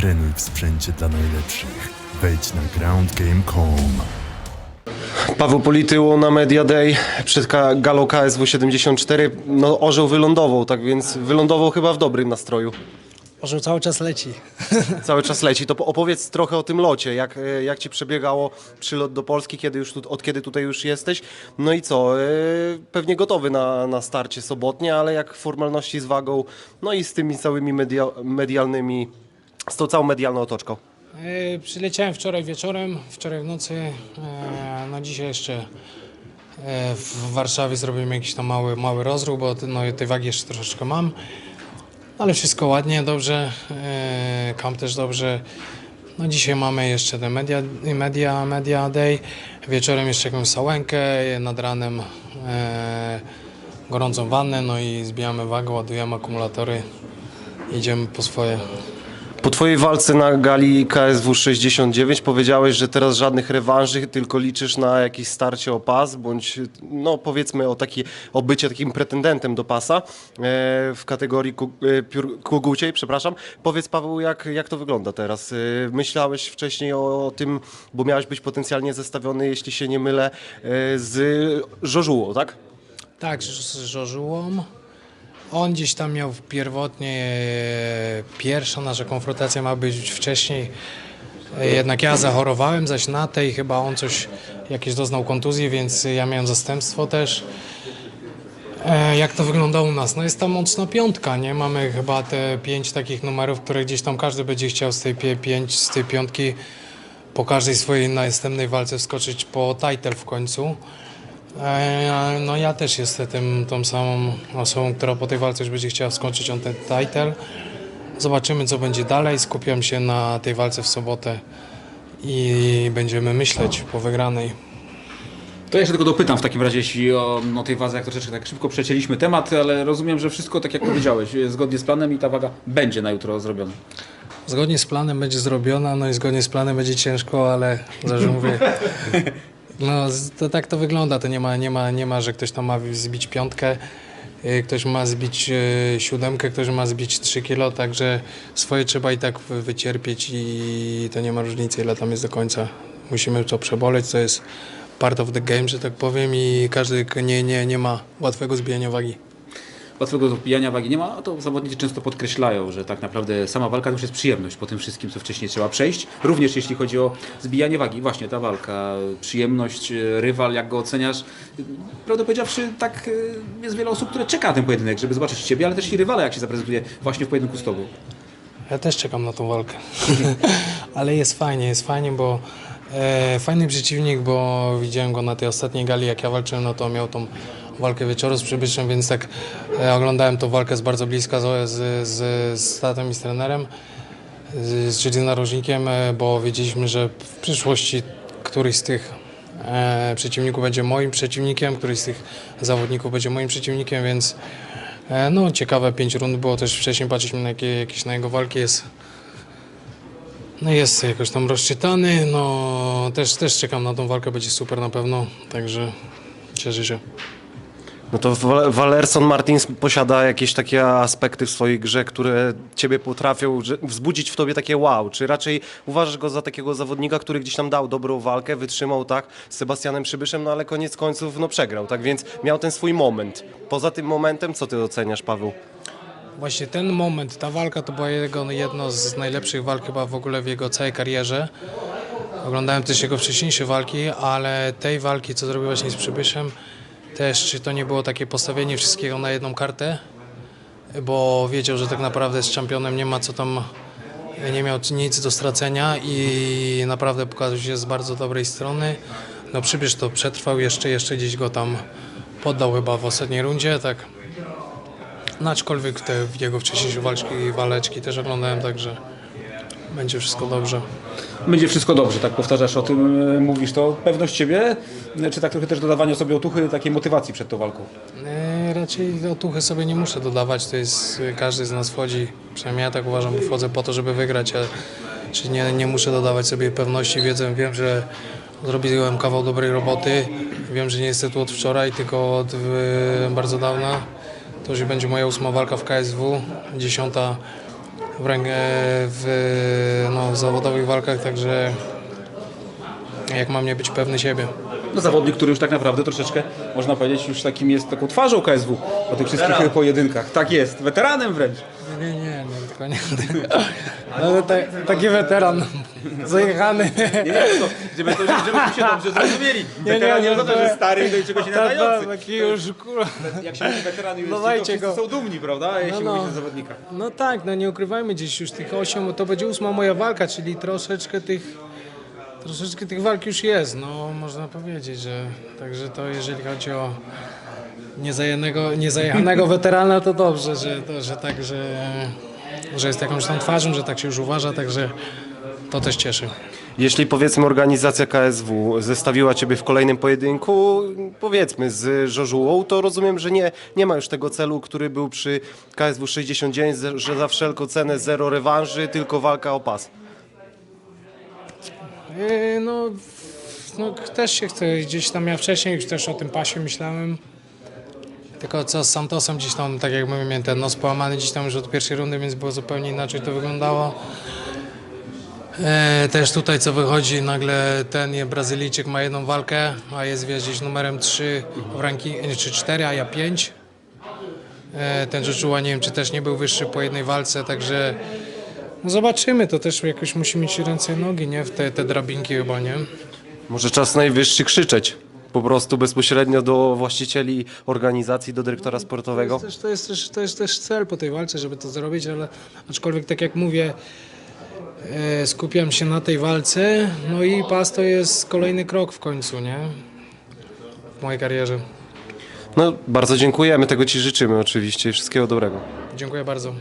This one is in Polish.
Trenuj w sprzęcie dla najlepszych. Wejdź na groundgame.com. Paweł Polityło na Media Day przed Ka- galą KSW 74. No orzeł wylądował, tak więc wylądował chyba w dobrym nastroju. Orzeł cały czas leci. Cały czas leci. To po- opowiedz trochę o tym locie, jak, e, jak ci przebiegało przylot do Polski, kiedy już tu, od kiedy tutaj już jesteś. No i co, e, pewnie gotowy na, na starcie sobotnie, ale jak formalności z wagą, no i z tymi całymi media, medialnymi, z tą całą medialną otoczką. E, Przyleciałem wczoraj wieczorem, wczoraj w nocy. E, No dzisiaj jeszcze e, w Warszawie zrobimy jakiś tam mały, mały rozruch, bo no, tej wagi jeszcze troszeczkę mam. Ale wszystko ładnie, dobrze. Kamp też dobrze. No dzisiaj mamy jeszcze ten media, media, media day. Wieczorem jeszcze jakąś sałenkę, nad ranem e, gorącą wannę, no i zbijamy wagę, ładujemy akumulatory. Idziemy po swoje. Po twojej walce na gali KSW 69 powiedziałeś, że teraz żadnych rewanży, tylko liczysz na jakieś starcie o pas, bądź no powiedzmy o takie o bycie takim pretendentem do pasa e, w kategorii ku, e, kuguciej, przepraszam. Powiedz Paweł, jak, jak to wygląda teraz? E, myślałeś wcześniej o, tym, bo miałeś być potencjalnie zestawiony, jeśli się nie mylę, e, z Żożułą, tak? Tak, z Żożułą. On gdzieś tam miał pierwotnie, pierwsza nasza konfrontacja ma być wcześniej. Jednak ja zachorowałem, zaś na tej chyba on coś, jakieś doznał kontuzji, więc ja miałem zastępstwo też. E, Jak to wygląda u nas? No jest tam mocna piątka, nie? Mamy chyba te pięć takich numerów, które gdzieś tam każdy będzie chciał z tej pięć, z tej piątki po każdej swojej następnej walce wskoczyć po title w końcu. E, No ja też jestem tym, tą samą osobą, która po tej walce już będzie chciała skończyć on ten title. Zobaczymy co będzie dalej. Skupiam się na tej walce w sobotę i będziemy myśleć po wygranej. To ja się tylko dopytam w takim razie, jeśli o, o tej wadze, jak troszeczkę tak szybko przecięliśmy temat, ale rozumiem, że wszystko tak jak powiedziałeś, zgodnie z planem i ta waga będzie na jutro zrobiona. Zgodnie z planem będzie zrobiona, no i zgodnie z planem będzie ciężko, ale zawsze mówię. No to tak to wygląda, to nie ma, nie ma, nie ma że ktoś tam ma zbić piątkę, y, ktoś ma zbić y, siódemkę, ktoś ma zbić 3 kilo, także swoje trzeba i tak wy- wycierpieć i to nie ma różnicy ile tam jest do końca. Musimy to przeboleć, to jest part of the game, że tak powiem i każdy nie, nie, nie ma łatwego zbijania wagi. Łatwego zbijania wagi nie ma, a to zawodnicy często podkreślają, że tak naprawdę sama walka to już jest przyjemność po tym wszystkim, co wcześniej trzeba przejść. Również jeśli chodzi o zbijanie wagi, właśnie ta walka, przyjemność, e, rywal, jak go oceniasz. Prawdę powiedziawszy, tak e, jest wiele osób, które czeka na ten pojedynek, żeby zobaczyć Ciebie, ale też i rywala, jak się zaprezentuje właśnie w pojedynku z Tobą. Ja też czekam na tą walkę. Ale jest fajnie, jest fajnie, bo e, fajny przeciwnik, bo widziałem go na tej ostatniej gali, jak ja walczyłem, no to miał tą walkę wieczoru z Przybyszem, więc tak e, oglądałem tą walkę z bardzo bliska z, z, z, tatem i z trenerem, z, z narożnikiem, e, bo wiedzieliśmy, że w przyszłości któryś z tych e, przeciwników będzie moim przeciwnikiem, któryś z tych zawodników będzie moim przeciwnikiem, więc E, No, ciekawe pięć rund było też wcześniej patrzeć na jakie, jakieś na jego walki jest. No jest jakoś tam rozczytany, no też, też czekam na tą walkę, będzie super na pewno, także cieszę się. No to Wa- Martins posiada jakieś takie aspekty w swojej grze, które ciebie potrafią wzbudzić w tobie takie wow. Czy raczej uważasz go za takiego zawodnika, który gdzieś tam dał dobrą walkę, wytrzymał tak z Sebastianem Przybyszem, no ale koniec końców no przegrał, tak więc miał ten swój moment. Poza tym momentem, co ty oceniasz, Paweł? Właśnie ten moment, ta walka to była jego jedno z najlepszych walk chyba w ogóle w jego całej karierze. Oglądałem też jego wcześniejsze walki, ale tej walki, co zrobił właśnie z Przybyszem, też czy to nie było takie postawienie wszystkiego na jedną kartę, bo wiedział, że tak naprawdę z czempionem nie ma co tam, nie miał nic do stracenia i naprawdę pokazał się z bardzo dobrej strony. No Przybysz to przetrwał jeszcze, jeszcze gdzieś go tam poddał chyba w ostatniej rundzie, tak. No, aczkolwiek te jego wcześniejsze walczki, waleczki też oglądałem, także będzie wszystko dobrze. Będzie wszystko dobrze, tak powtarzasz o tym, e, mówisz to. Pewność Ciebie, e, czy tak trochę też dodawanie sobie otuchy, takiej motywacji przed tą walką? E, raczej otuchy sobie nie muszę dodawać, to jest, każdy z nas wchodzi, przynajmniej ja tak uważam, bo wchodzę po to, żeby wygrać, a, czyli nie, nie muszę dodawać sobie pewności, wiedzę, wiem, że zrobiłem kawał dobrej roboty, wiem, że nie jestem tu od wczoraj, tylko od bardzo dawna. To już będzie moja ósma walka w KSW, dziesiąta w, rękę, w, no, w zawodowych walkach, także jak mam nie być pewny siebie. No zawodnik, który już tak naprawdę troszeczkę, można powiedzieć, już takim jest taką twarzą KSW po tych wszystkich pojedynkach. Tak jest, weteranem wręcz. Nie, nie, nie, tylko nie. No, ta, taki weteran, zajechany. Nie, nie, to, żeby, to, żebyśmy się dobrze zrozumieli. nie, Weteran nie no, oznacza, to- że stary i do czego się nadający. taki już, kurwa. Jak się mówi weteran i No to dajcie wszyscy go. są dumni, prawda? Jeśli no. mówi o zawodnikach. No tak, no nie ukrywajmy gdzieś już tych osiem, to będzie ósma moja walka, czyli troszeczkę tych, troszeczkę tych walk już jest, no można powiedzieć, że także to jeżeli chodzi o niezajechanego, niezajechanego weterana, to dobrze, że, to, że tak, że, że jest jakąś tam twarzą, że tak się już uważa, także to też cieszy. Jeśli powiedzmy organizacja KSW zestawiła Ciebie w kolejnym pojedynku, powiedzmy z Żożułą, to rozumiem, że nie, nie ma już tego celu, który był przy KSW 69, że za wszelką cenę zero rewanży, tylko walka o pas. Yy, No, no też się chce, gdzieś tam ja wcześniej już też o tym pasie myślałem. Tylko co z Santosem gdzieś tam, tak jak mówię, ten nos połamany gdzieś tam już od pierwszej rundy, więc było zupełnie inaczej to wyglądało. E, też tutaj co wychodzi, nagle ten Brazylijczyk ma jedną walkę, a jest gdzieś numerem 3 w rankingu, czy 4, a ja 5. E, ten Joshua nie wiem, czy też nie był wyższy po jednej walce, także zobaczymy, to też jakoś musi mieć ręce i nogi, nie? W te, te drabinki chyba, nie? Może czas najwyższy krzyczeć. Po prostu bezpośrednio do właścicieli organizacji, do dyrektora sportowego. To jest, też, to, jest też, to jest też cel po tej walce, żeby to zrobić, ale aczkolwiek tak jak mówię, e, skupiam się na tej walce, no i pas to jest kolejny krok w końcu, nie? W mojej karierze. No, bardzo dziękujemy, tego Ci życzymy oczywiście i wszystkiego dobrego. Dziękuję bardzo.